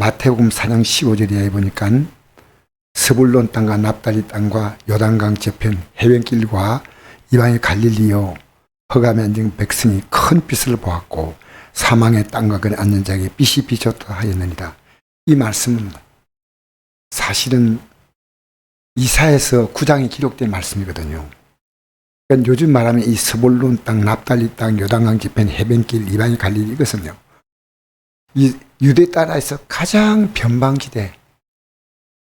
마태복음 4장 15절에 보니까 스불론 땅과 납달리 땅과 요단강 저편 해변길과 이방의 갈릴리요 허감에 앉은 백성이 큰 빛을 보았고 사망의 땅과 그에 앉는 자에게 빛이 비쳤다 하였느니라. 이 말씀은 사실은 이사에서 9장에 기록된 말씀이거든요. 그러니까 요즘 말하면 이 스볼론 땅, 납달리 땅, 요단강 저편 해변길, 이방의 갈릴리 이것은요. 이 유대 나라에서 가장 변방지대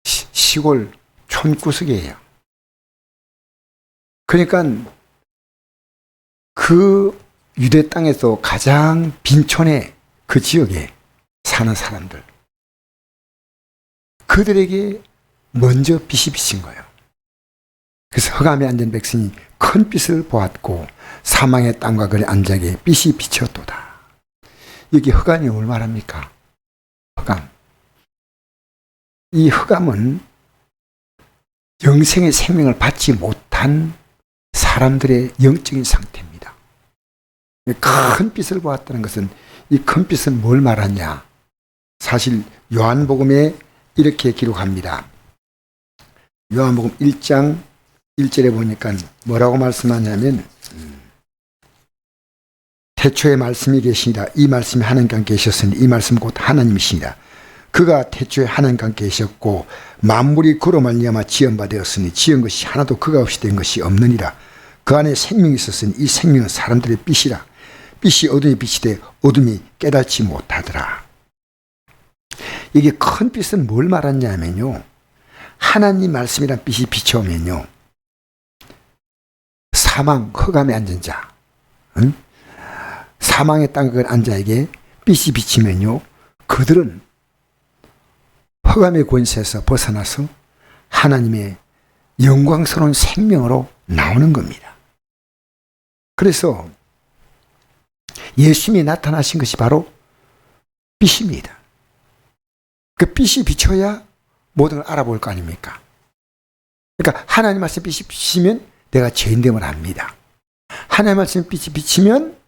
시- 시골 촌구석이에요. 그러니까 그 유대 땅에서 가장 빈촌의 그 지역에 사는 사람들 그들에게 먼저 빛이 비친 거예요. 그래서 허감에 앉은 백성이 큰 빛을 보았고 사망의 땅과 그의 안장에 빛이 비쳤도다. 여기 허감이 뭘 말합니까? 허감. 이 허감은 영생의 생명을 받지 못한 사람들의 영적인 상태입니다. 큰 빛을 보았다는 것은 이 큰 빛은 뭘 말하냐? 사실 요한복음에 이렇게 기록합니다. 요한복음 1장 1절에 보니까 뭐라고 말씀하냐면 음, 태초에 말씀이 계시니라 이 말씀이 하나님과 계셨으니 이 말씀 곧 하나님이시니라 그가 태초에 하나님과 계셨고 만물이 그로 말미암아 지은 바 되었으니 지은 것이 하나도 그가 없이 된 것이 없느니라. 그 안에 생명이 있었으니 이 생명은 사람들의 빛이라. 빛이 어둠의 빛이 돼 어둠이 깨닫지 못하더라. 이게 큰 빛은 뭘 말하냐면요. 하나님 말씀이란 빛이 비춰오면요. 사망 흑암에 앉은 자 응? 사망의 땅을 앉은 자에게 빛이 비치면요 그들은 흑암의 권세에서 벗어나서 하나님의 영광스러운 생명으로 나오는 겁니다. 그래서 예수님이 나타나신 것이 바로 빛입니다. 그 빛이 비춰야 모든 걸 알아볼 거 아닙니까? 그러니까 하나님 말씀 빛이 비치면 내가 죄인됨을 압니다. 하나님 말씀 빛이 비치면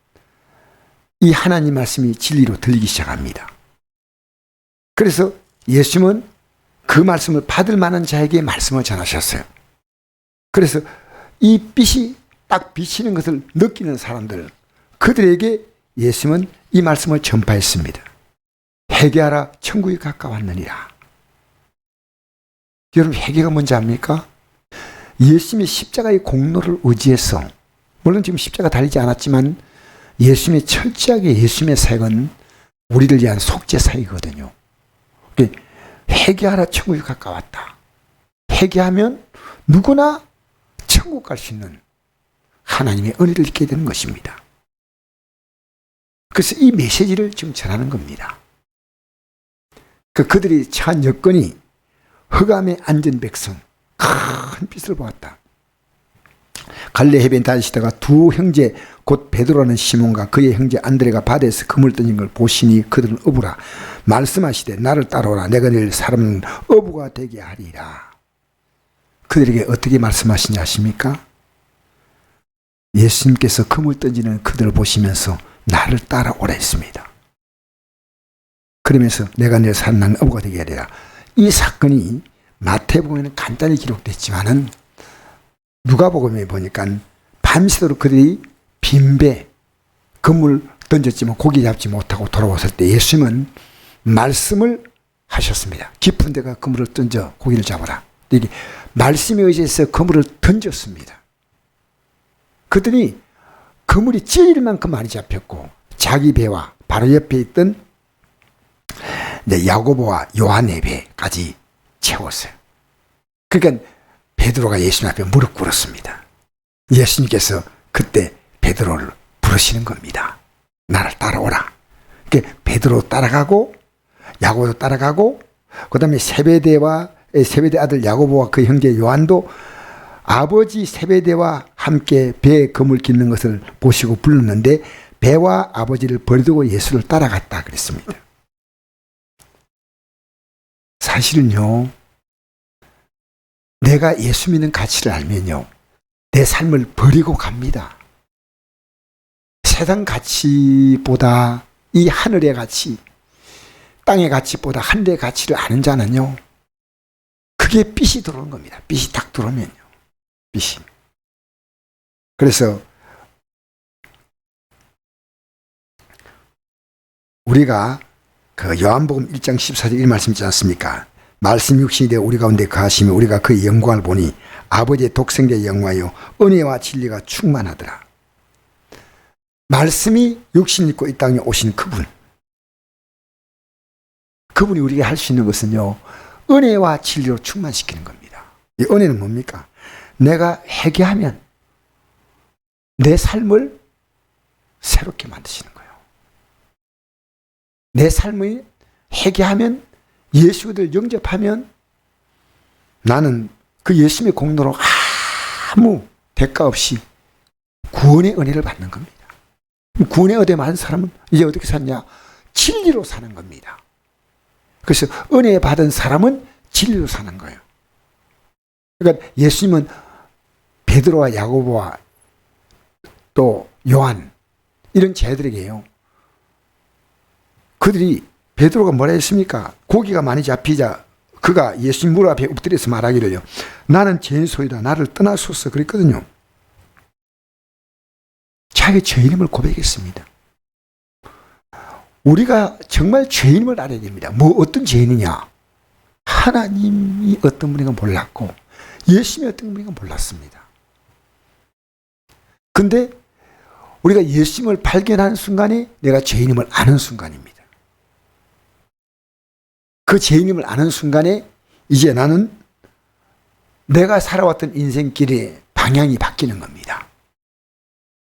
이 하나님 말씀이 진리로 들리기 시작합니다. 그래서 예수님은 그 말씀을 받을 만한 자에게 말씀을 전하셨어요. 그래서 이 빛이 딱 비치는 것을 느끼는 사람들, 그들에게 예수님은 이 말씀을 전파했습니다. 회개하라, 천국이 가까웠느니라. 여러분, 회개가 뭔지 압니까? 예수님의 십자가의 공로를 의지해서, 물론 지금 십자가 달리지 않았지만, 예수님의 철저하게 예수님의 사역은 우리를 위한 속죄 사역이거든요. 회개하라 천국이 가까웠다. 회개하면 누구나 천국 갈 수 있는 하나님의 은혜를 잊게 되는 것입니다. 그래서 이 메시지를 지금 전하는 겁니다. 그 그들이 처한 여건이 흑암에 앉은 백성, 큰 빛을 보았다. 갈래 해변 다니시다가 두 형제 곧 베드로라는 시몬과 그의 형제 안드레가 바다에서 그물 던진 걸 보시니 그들은 어부라 말씀하시되 나를 따라오라 내가 늘 사람은 어부가 되게 하리라 그들에게 어떻게 말씀하시냐 아십니까? 예수님께서 그물 던지는 그들을 보시면서 나를 따라오라 했습니다. 그러면서 내가 늘 사람 나는 어부가 되게 하리라 이 사건이 마태복음에는 간단히 기록됐지만은 누가복음에 보니까 밤새도록 그들이 빈배 그물 던졌지만 고기 잡지 못하고 돌아왔을 때 예수님은 말씀을 하셨습니다. 깊은 데가 그물을 던져 고기를 잡아라. 이게 말씀에 의지해서 그물을 던졌습니다. 그들이 그물이 찔릴 만큼 많이 잡혔고 자기 배와 바로 옆에 있던 야고보와 요한의 배까지 채웠어요. 그러니까 베드로가 예수님 앞에 무릎 꿇었습니다. 예수님께서 그때 베드로를 부르시는 겁니다. 나를 따라오라. 그 베드로 따라가고 야고보도 따라가고 그다음에 세베대와 세베대 아들 야고보와 그 형제 요한도 아버지 세베대와 함께 배에 그물 깃는 것을 보시고 불렀는데 배와 아버지를 버리고 예수를 따라갔다 그랬습니다. 사실은요. 내가 예수 믿는 가치를 알면요. 내 삶을 버리고 갑니다. 세상 가치보다 이 하늘의 가치, 땅의 가치보다 하늘의 가치를 아는 자는요. 그게 빛이 들어오는 겁니다. 빛이 딱 들어오면요. 빛이. 그래서 우리가 그 요한복음 1장 14절 이 말씀 있지 않습니까? 말씀 육신이 되어 우리 가운데 거하시며 우리가 그의 영광을 보니 아버지의 독생자의 영광이요 은혜와 진리가 충만하더라. 말씀이 육신 입고 이 땅에 오신 그분. 그분이 우리에게 할 수 있는 것은요. 은혜와 진리로 충만시키는 겁니다. 이 은혜는 뭡니까? 내가 회개하면 내 삶을 새롭게 만드시는 거예요. 내 삶을 회개하면 예수를 영접하면 나는 그 예수님의 공로로 아무 대가 없이 구원의 은혜를 받는 겁니다. 구원의 은혜 많은 사람은 이제 어떻게 사냐? 진리로 사는 겁니다. 그래서 은혜 받은 사람은 진리로 사는 거예요. 그러니까 예수님은 베드로와 야고보와 또 요한 이런 제들에게요. 그들이 베드로가 뭐라 했습니까? 고기가 많이 잡히자 그가 예수님 무릎 앞에 엎드려서 말하기를요. 나는 죄인소이다. 나를 떠나소서 그랬거든요. 자기 죄인임을 고백했습니다. 우리가 정말 죄인임을 알아야 됩니다. 뭐 어떤 죄인이냐? 하나님이 어떤 분인가 몰랐고 예수님이 어떤 분인가 몰랐습니다. 근데 우리가 예수님을 발견하는 순간이 내가 죄인임을 아는 순간입니다. 그 죄인임을 아는 순간에 이제 나는 내가 살아왔던 인생길의 방향이 바뀌는 겁니다.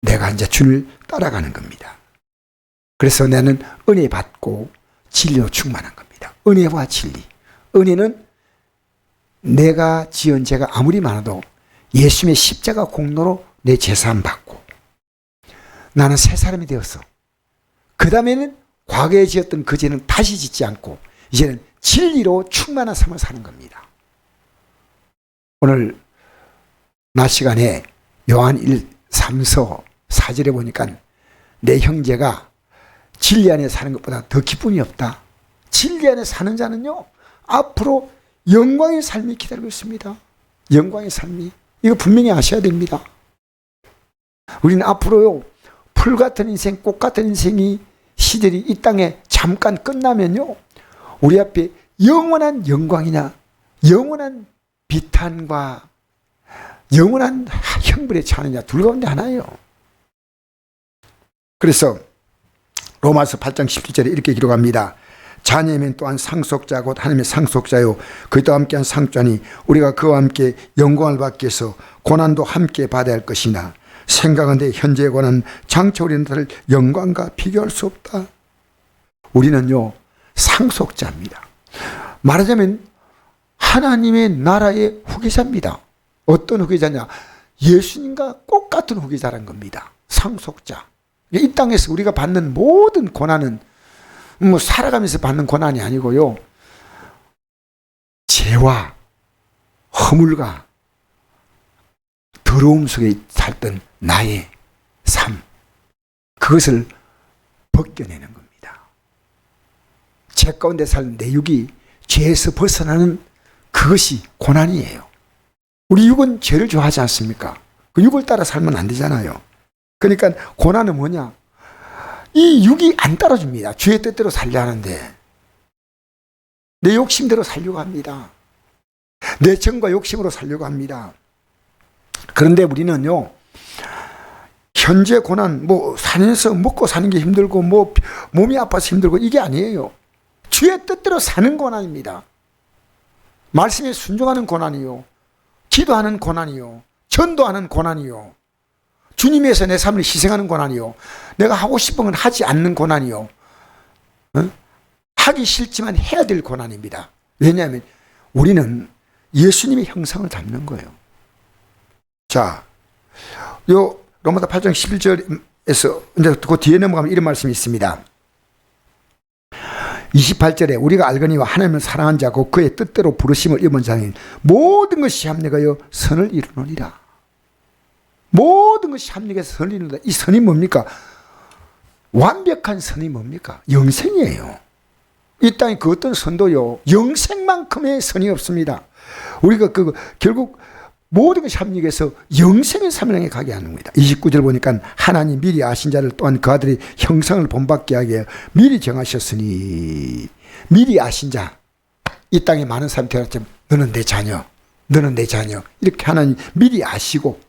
내가 이제 주를 따라가는 겁니다. 그래서 나는 은혜 받고 진리로 충만한 겁니다. 은혜와 진리. 은혜는 내가 지은 죄가 아무리 많아도 예수님의 십자가 공로로 내 재산 받고 나는 새 사람이 되었어. 그 다음에는 과거에 지었던 그 죄는 다시 짓지 않고 이제는 진리로 충만한 삶을 사는 겁니다. 오늘 낮 시간에 요한 1, 3서 4절에 보니까 내 형제가 진리 안에 사는 것보다 더 기쁨이 없다. 진리 안에 사는 자는요, 앞으로 영광의 삶이 기다리고 있습니다. 영광의 삶이. 이거 분명히 아셔야 됩니다. 우리는 앞으로요, 풀 같은 인생, 꽃 같은 인생이 시절이 이 땅에 잠깐 끝나면요, 우리 앞에 영원한 영광이냐, 영원한 비탄과 영원한 형벌에 차느냐, 둘 가운데 하나예요. 그래서 로마서 8장 17절에 이렇게 기록합니다. 자녀면 또한 상속자 곧 하나님의 상속자요 그리스도와 함께한 상자니 우리가 그와 함께 영광을 받기 위해서 고난도 함께 받아야 할 것이나 생각한데 현재의 고난 장차 우리는 영광과 비교할 수 없다. 우리는요 상속자입니다. 말하자면 하나님의 나라의 후계자입니다. 어떤 후계자냐? 예수님과 똑 같은 후계자란 겁니다. 상속자. 이 땅에서 우리가 받는 모든 고난은 뭐 살아가면서 받는 고난이 아니고요. 죄와 허물과 더러움 속에 살던 나의 삶. 그것을 벗겨내는 겁니다. 죄 가운데 사는 내 육이 죄에서 벗어나는 그것이 고난이에요. 우리 육은 죄를 좋아하지 않습니까? 그 육을 따라 살면 안 되잖아요. 그러니까 고난은 뭐냐? 이 육이 안 따라줍니다. 주의 뜻대로 살려 하는데 내 욕심대로 살려고 합니다. 내 정과 욕심으로 살려고 합니다. 그런데 우리는요, 현재 고난, 뭐, 산에서 먹고 사는 게 힘들고, 뭐, 몸이 아파서 힘들고, 이게 아니에요. 주의 뜻대로 사는 고난입니다. 말씀에 순종하는 고난이요. 기도하는 고난이요. 전도하는 고난이요. 주님에서 내 삶을 희생하는 고난이요. 내가 하고 싶은 건 하지 않는 고난이요. 어? 하기 싫지만 해야 될 고난입니다. 왜냐하면 우리는 예수님의 형상을 담는 거예요. 자, 요 로마서 8장 11절에서 이제 그 뒤에 넘어가면 이런 말씀이 있습니다. 28절에 우리가 알거니와 하나님을 사랑한 자고 그의 뜻대로 부르심을 입은 자는 모든 것이 합력하여 선을 이루느니라. 모든 것이 합력해서 선을 이룬다. 이 선이 뭡니까? 완벽한 선이 뭡니까? 영생이에요. 이 땅에 그 어떤 선도요 영생만큼의 선이 없습니다. 우리가 그 결국 모든 것이 합력해서 영생의 삶을 가게 하는 겁니다. 29절 보니까 하나님 미리 아신 자를 또한 그 아들의 형상을 본받게 하게 미리 정하셨으니 미리 아신 자 이 땅에 많은 사람이 되었지만 너는 내 자녀 너는 내 자녀 이렇게 하나님 미리 아시고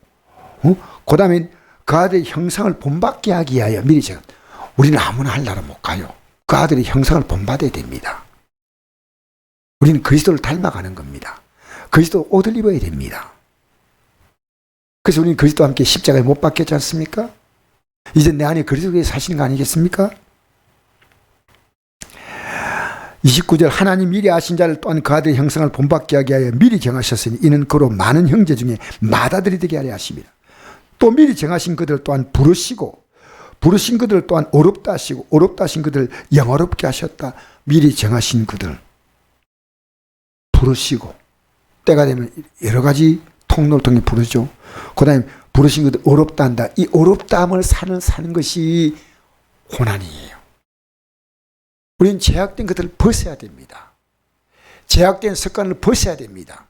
어? 그 다음에 그 아들의 형상을 본받게 하기 위하여 미리 정하 우리는 아무나 할 나라 못 가요. 그 아들의 형상을 본받아야 됩니다. 우리는 그리스도를 닮아가는 겁니다. 그리스도 옷을 입어야 됩니다. 그래서 우리는 그리스도와 함께 십자가에 못 박혔지 않습니까? 이제 내 안에 그리스도에 사시는 거 아니겠습니까? 29절 하나님 미리 아신 자를 또한 그 아들의 형상을 본받게 하게 하여 미리 정하셨으니 이는 그로 많은 형제 중에 맏아들이 되게 하려 하십니다. 또 미리 정하신 그들 또한 부르시고 부르신 그들 또한 어렵다 하시고 어렵다 하신 그들 영어롭게 하셨다. 미리 정하신 그들 부르시고 때가 되면 여러 가지 통로를 통해 부르죠. 그 다음에 부르신 그들 어렵다 한다. 이 어렵다함을 사는 사는 것이 고난이에요. 우리는 제약된 것들을 벗어야 됩니다. 제약된 습관을 벗어야 됩니다.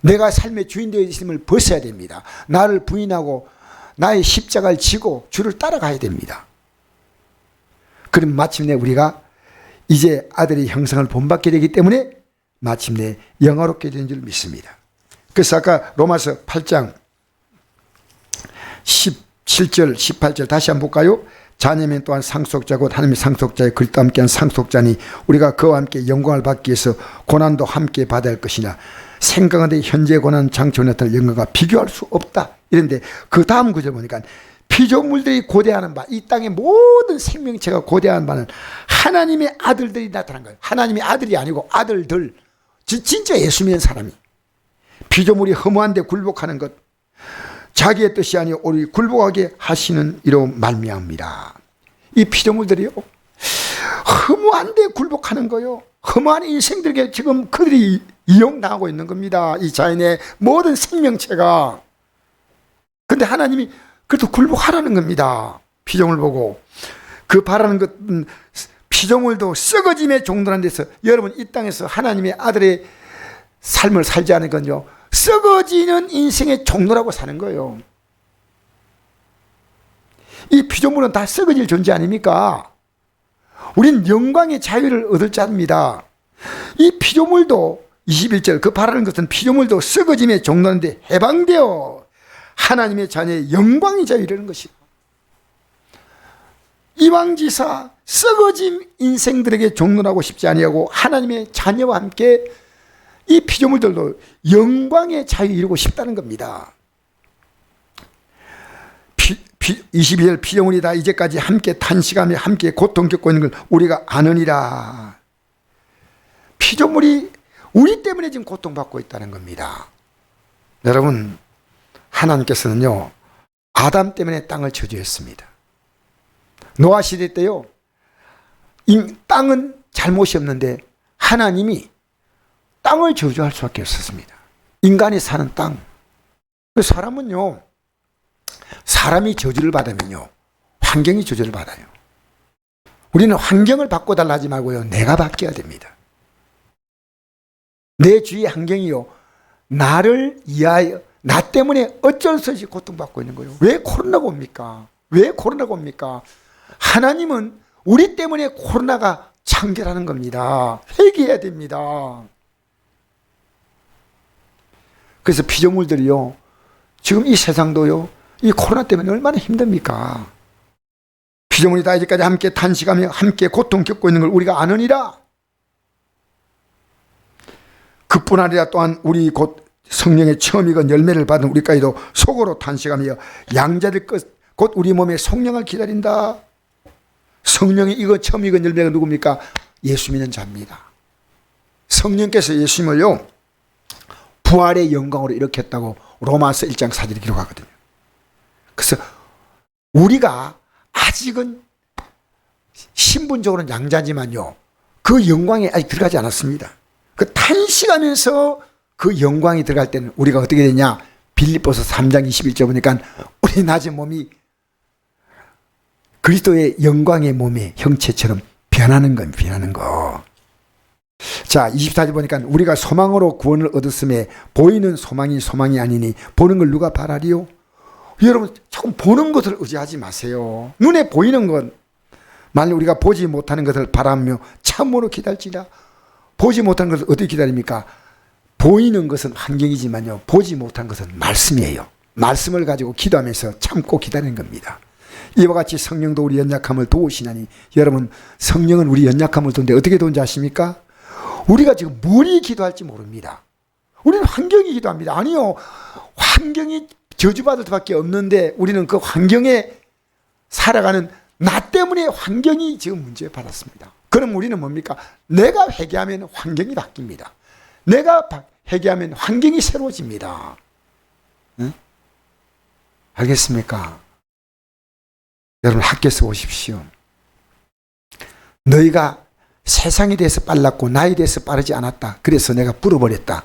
내가 삶의 주인 되어 있음을 벗어야 됩니다. 나를 부인하고 나의 십자가를 지고 주를 따라가야 됩니다. 그럼 마침내 우리가 이제 아들의 형상을 본받게 되기 때문에 마침내 영화롭게 된줄 믿습니다. 그래서 아까 로마서 8장 17절, 18절 다시 한번 볼까요? 자녀면 또한 상속자 곧 하나님의 상속자의 그리스도 함께한 상속자니 우리가 그와 함께 영광을 받기 위해서 고난도 함께 받아야 할 것이냐? 생각하는데 현재 고난 장초 나타날 영광과 비교할 수 없다. 이런데 그 다음 구절 보니까 피조물들이 고대하는 바 이 땅의 모든 생명체가 고대하는 바는 하나님의 아들들이 나타난 거예요. 하나님의 아들이 아니고 아들들 지- 진짜 예수 믿는 사람이 피조물이 허무한데 굴복하는 것 자기의 뜻이 아니요 우리 굴복하게 하시는 이로 말미암니다. 이 피조물들이요 허무한데 굴복하는 거요. 허무한 인생들에게 지금 그들이 이용당하고 있는 겁니다. 이 자연의 모든 생명체가. 근데 하나님이 그래도 굴복하라는 겁니다. 피조물 보고 그 바라는 것은 피조물도 썩어짐의 종들한 데서 여러분 이 땅에서 하나님의 아들의 삶을 살지 않은 건요. 썩어지는 인생의 종로라고 사는 거예요. 이 피조물은 다 썩어질 존재 아닙니까? 우린 영광의 자유를 얻을 자입니다. 이 피조물도 21절 그 바라는 것은 피조물도 썩어짐의 종로인데 해방되어 하나님의 자녀의 영광의 자유 이라는 것이다. 이왕지사 썩어짐 인생들에게 종론하고 싶지 아니하고 하나님의 자녀와 함께 이 피조물들도 영광의 자유 이루고 싶다는 겁니다. 피, 피, 22절 피조물이 다 이제까지 함께 탄식하며 함께 고통 겪고 있는 걸 우리가 아느니라. 피조물이 우리 때문에 지금 고통받고 있다는 겁니다. 여러분, 하나님께서는요, 아담 때문에 땅을 저주했습니다. 노아 시대 때요, 이 땅은 잘못이 없는데 하나님이 땅을 저주할 수밖에 없었습니다. 인간이 사는 땅. 그 사람은요, 사람이 저주를 받으면요, 환경이 저주를 받아요. 우리는 환경을 바꿔달라 하지 말고요, 내가 바뀌어야 됩니다. 내 주위의 환경이요, 나를 이하여, 나 때문에 어쩔 수 없이 고통받고 있는 거예요. 왜 코로나가 옵니까? 왜 코로나가 옵니까? 하나님은 우리 때문에 코로나가 창결하는 겁니다. 회개해야 됩니다. 그래서 피조물들이요. 지금 이 세상도요. 이 코로나 때문에 얼마나 힘듭니까? 피조물이 다 이제까지 함께 탄식하며 함께 고통 겪고 있는 걸 우리가 아느니라. 그뿐 아니라 또한 우리 곧 성령의 처음이건 열매를 받은 우리까지도 속으로 탄식하며 양자될 것, 곧 우리 몸에 성령을 기다린다. 성령이 이거 처음이건 열매가 누굽니까? 예수 믿는 자입니다. 성령께서 예수님을요. 부활의 영광으로 일으켰다고 로마서 1장 4절에 기록하거든요. 그래서 우리가 아직은 신분적으로는 양자지만요. 그 영광에 아직 들어가지 않았습니다. 그 탄식하면서 그 영광이 들어갈 때는 우리가 어떻게 되냐? 빌립보서 3장 21절 보니까 우리 낮은 몸이 그리스도의 영광의 몸의 형체처럼 변하는 건 변하는 거. 자, 24절 보니까 우리가 소망으로 구원을 얻었음에 보이는 소망이 소망이 아니니 보는 걸 누가 바라리요? 여러분, 조금 보는 것을 의지하지 마세요. 눈에 보이는 것, 만약 우리가 보지 못하는 것을 바라며 참으로 기다릴지라 보지 못한 것을 어떻게 기다립니까? 보이는 것은 환경이지만요. 보지 못한 것은 말씀이에요. 말씀을 가지고 기도하면서 참고 기다리는 겁니다. 이와 같이 성령도 우리 연약함을 도우시나니 여러분 성령은 우리 연약함을 도는데 어떻게 도는지 아십니까? 우리가 지금 무리 기도할지 모릅니다. 우리는 환경이 기도합니다. 아니요. 환경이 저주받을 수밖에 없는데 우리는 그 환경에 살아가는 나 때문에 환경이 지금 문제 받았습니다. 그럼 우리는 뭡니까? 내가 회개하면 환경이 바뀝니다. 내가 바- 회개하면 환경이 새로워집니다. 응? 알겠습니까? 여러분 학교에서 오십시오. 너희가 세상에 대해서 빨랐고 나에 대해서 빠르지 않았다. 그래서 내가 불어버렸다.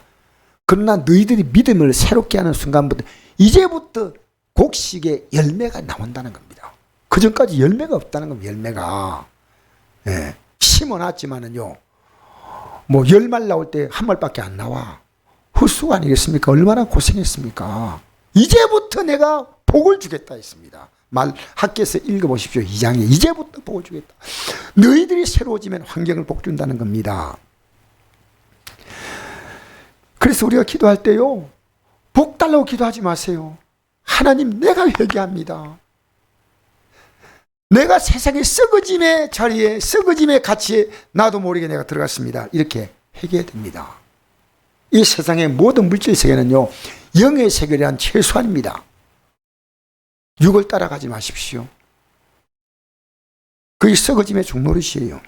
그러나 너희들이 믿음을 새롭게 하는 순간부터 이제부터 곡식의 열매가 나온다는 겁니다. 그 전까지 열매가 없다는 겁니다. 열매가. 예. 심어놨지만은요. 뭐 열 말 나올 때 한 말밖에 안 나와. 헛수 아니겠습니까? 얼마나 고생했습니까? 이제부터 내가 복을 주겠다 했습니다. 말 학교에서 읽어보십시오. 2장에 이제부터 복을 주겠다. 너희들이 새로워지면 환경을 복 준다는 겁니다. 그래서 우리가 기도할 때요. 복 달라고 기도하지 마세요. 하나님 내가 회개합니다. 내가 세상의 썩어짐의 자리에 썩어짐의 가치에 나도 모르게 내가 들어갔습니다. 이렇게 회개해야 됩니다. 이 세상의 모든 물질 세계는요. 영의 세계란 최소한입니다. 육을 따라가지 마십시오. 그게 썩어짐의 종노릇이에요.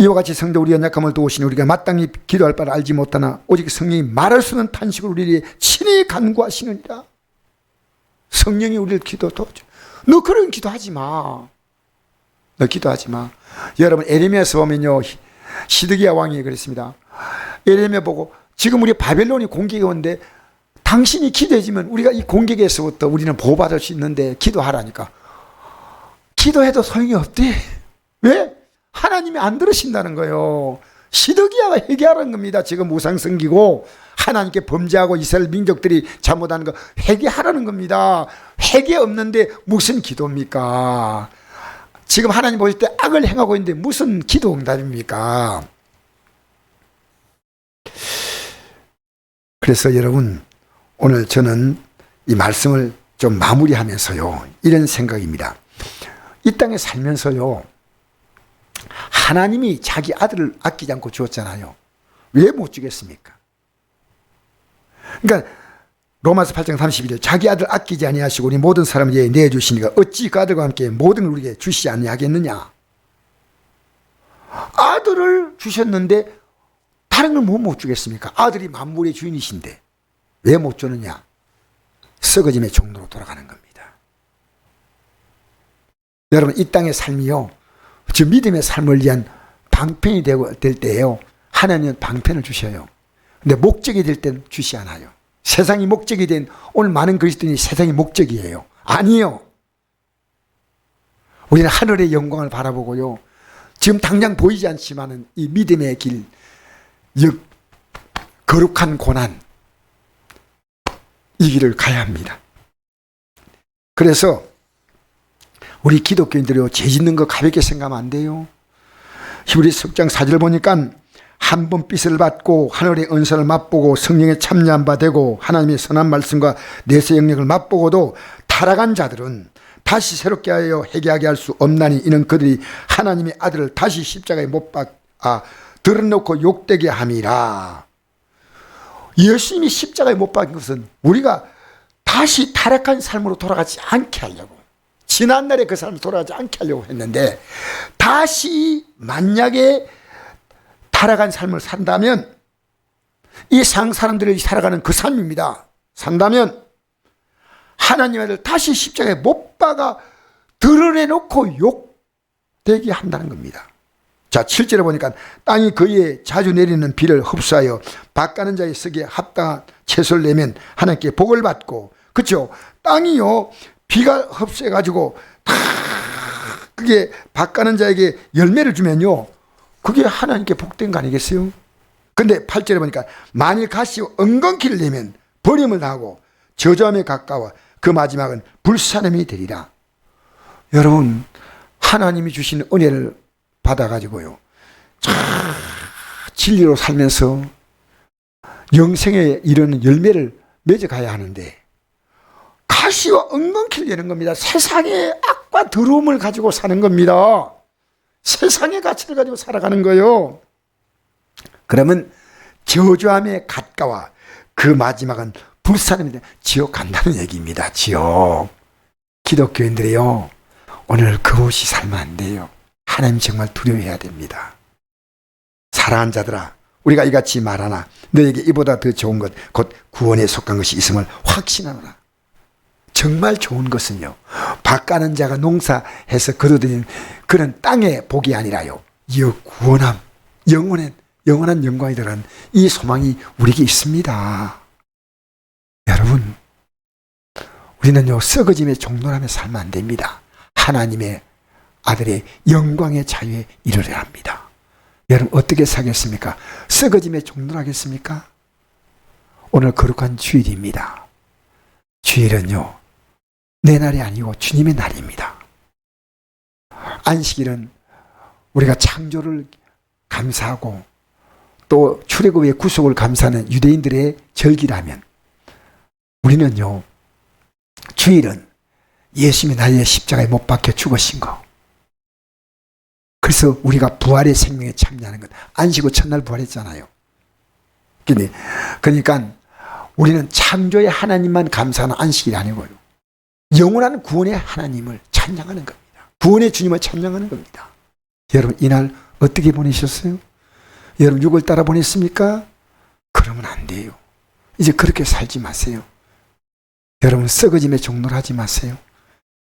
이와 같이 성도 우리 연약함을 도우시니 우리가 마땅히 기도할 바를 알지 못하나 오직 성령이 말할 수 없는 탄식을 우리에게 친히 간구하시느니라. 성령이 우리를 기도 도와줘. 너 그런 기도하지 마. 너 기도하지 마. 여러분 에레미야서 보면요. 시드기야 왕이 그랬습니다. 에레미야 보고 지금 우리 바벨론이 공격이 오는데 당신이 기도해주면 우리가 이 공격에서부터 우리는 보호받을 수 있는데 기도하라니까. 기도해도 소용이 없대. 왜? 하나님이 안 들으신다는 거예요. 시드기야가 회개하라는 겁니다. 지금 우상 섬기고 하나님께 범죄하고 이스라엘 민족들이 잘못하는 거 회개하라는 겁니다. 회개 없는데 무슨 기도입니까? 지금 하나님 보실 때 악을 행하고 있는데 무슨 기도 응답입니까? 그래서 여러분 오늘 저는 이 말씀을 좀 마무리하면서요 이런 생각입니다. 이 땅에 살면서요 하나님이 자기 아들을 아끼지 않고 주었잖아요. 왜 못 주겠습니까? 그러니까 로마서 8장 31절 자기 아들 아끼지 아니하시고 우리 모든 사람에게 내주시니까 어찌 그 아들과 함께 모든 걸 우리에게 주시지 아니하겠느냐? 아들을 주셨는데 다른 걸뭐못 주겠습니까? 아들이 만물의 주인이신데 왜 못 주느냐? 썩어짐의 종로로 돌아가는 겁니다. 여러분 이 땅의 삶이요. 저 믿음의 삶을 위한 방편이 되고 될 때에요. 하나님은 방편을 주셔요. 근데 목적이 될 때는 주시 않아요. 세상이 목적이 된 오늘 많은 그리스도인이 세상이 목적이에요. 아니요. 우리는 하늘의 영광을 바라보고요. 지금 당장 보이지 않지만은 이 믿음의 길, 즉 거룩한 고난 이 길을 가야 합니다. 그래서 우리 기독교인들이요 죄 짓는 거 가볍게 생각하면 안 돼요. 히브리 석장 4절 보니까 한번 빚을 받고 하늘의 은사를 맛보고 성령에 참여한 바 되고 하나님의 선한 말씀과 내세 영역을 맛보고도 타락한 자들은 다시 새롭게 하여 회개하게 할 수 없나니 이는 그들이 하나님의 아들을 다시 십자가에 못 박 아 들어놓고 욕되게 함이라. 예수님이 십자가에 못 박은 것은 우리가 다시 타락한 삶으로 돌아가지 않게 하려고 지난날에 그 삶을 돌아가지 않게 하려고 했는데 다시 만약에 타락한 삶을 산다면 이상 사람들이 살아가는 그 삶입니다. 산다면 하나님 아들 다시 십자가에 못 박아 드러내놓고 욕되게 한다는 겁니다. 자, 7절에 보니까 땅이 그의 자주 내리는 비를 흡수하여 밭가는 자의 쓰기에 합당한 채소를 내면 하나님께 복을 받고, 그쵸? 땅이요, 비가 흡수해 가지고 다 그게 밭가는 자에게 열매를 주면요. 그게 하나님께 복된 거 아니겠어요? 근데 8절에 보니까 만일 가시오 엉겅퀴를 내면 버림을 당하고 저주함에 가까워 그 마지막은 불사름이 되리라. 여러분 하나님이 주신 은혜를 받아가지고요. 참 진리로 살면서 영생에 이르는 열매를 맺어가야 하는데 가시와 엉겅퀴를 내는 겁니다. 세상의 악과 더러움을 가지고 사는 겁니다. 세상의 가치를 가지고 살아가는 거요. 그러면 저주함에 가까워 그 마지막은 불사름이 지옥 간다는 얘기입니다. 지옥. 기독교인들이요. 오늘 그곳이 살면 안 돼요. 하나님 정말 두려워해야 됩니다. 사랑하는 자들아, 우리가 이같이 말하나 너에게 이보다 더 좋은 것, 곧 구원에 속한 것이 있음을 확신하노라. 정말 좋은 것은요, 밭 가는 자가 농사해서 거둬들이는 그런 땅의 복이 아니라요, 이 구원함, 영원한, 영원한 영광이 들어간 이 소망이 우리에게 있습니다. 여러분, 우리는요, 썩어짐의 종로라며 살면 안 됩니다. 하나님의 아들의 영광의 자유에 이르려야 합니다. 여러분, 어떻게 사겠습니까? 썩어짐의 종로라겠습니까? 오늘 거룩한 주일입니다. 주일은요, 내 날이 아니고 주님의 날입니다. 안식일은 우리가 창조를 감사하고 또 출애굽의 구속을 감사하는 유대인들의 절기라면 우리는요 주일은 예수님이 나의 십자가에 못 박혀 죽으신 거 그래서 우리가 부활의 생명에 참여하는 것 안식구 첫날 부활했잖아요. 그러니까 우리는 창조의 하나님만 감사하는 안식이 아니고요. 영원한 구원의 하나님을 찬양하는 겁니다. 구원의 주님을 찬양하는 겁니다. 여러분 이날 어떻게 보내셨어요? 여러분 육을 따라 보냈습니까? 그러면 안 돼요. 이제 그렇게 살지 마세요. 여러분 썩어짐의 종로를 하지 마세요.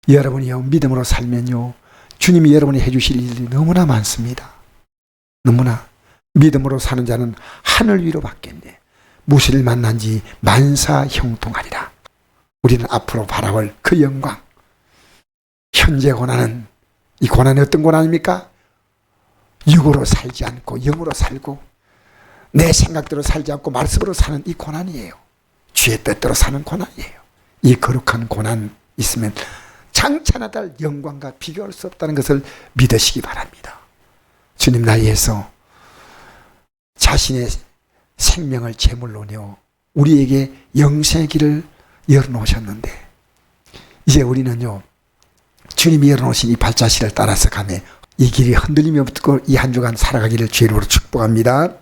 여러분이요 믿음으로 살면요 주님이 여러분이 해주실 일이 너무나 많습니다. 너무나 믿음으로 사는 자는 하늘 위로 받겠네. 무시를 만난 지 만사 형통하리라. 우리는 앞으로 바라볼 그 영광. 현재 고난은 이 고난이 어떤 고난입니까? 육으로 살지 않고 영으로 살고 내 생각대로 살지 않고 말씀으로 사는 이 고난이에요. 주의 뜻대로 사는 고난이에요. 이 거룩한 고난 있으면 장차나 달 영광과 비교할 수 없다는 것을 믿으시기 바랍니다. 주님 나이에서 자신의 생명을 제물로 내어 우리에게 영생의 길을 열어놓으셨는데 이제 우리는요 주님이 열어놓으신 이 발자취를 따라서 가며 이 길이 흔들림이 없고 이 한 주간 살아가기를 주의로 축복합니다.